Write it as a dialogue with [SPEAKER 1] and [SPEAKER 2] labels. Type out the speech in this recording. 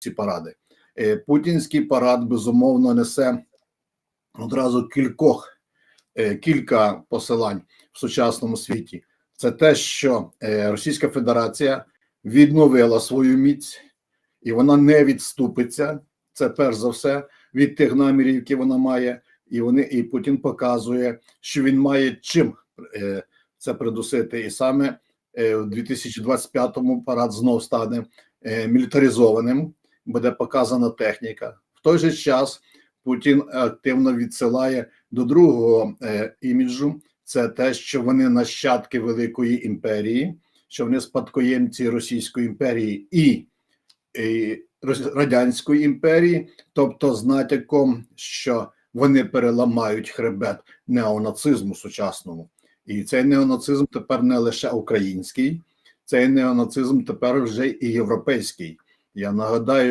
[SPEAKER 1] ці паради. Е, Путінський парад безумовно несе одразу кількох е, кілька посилань в сучасному світі. Це те, що е, Російська Федерація відновила свою міць, і вона не відступиться. Це перш за все від тих намірів, які вона має, і вони і Путін показує, що він має чим це придусити. І саме в 2025-му парад знов стане мілітаризованим, буде показана техніка. В той же час Путін активно відсилає до другого е, іміджу. Це те, що вони нащадки Великої імперії, що вони спадкоємці Російської імперії і, і Радянської імперії, тобто з натяком, що вони переламають хребет неонацизму сучасному. І цей неонацизм тепер не лише український, цей неонацизм тепер вже і європейський. Я нагадаю.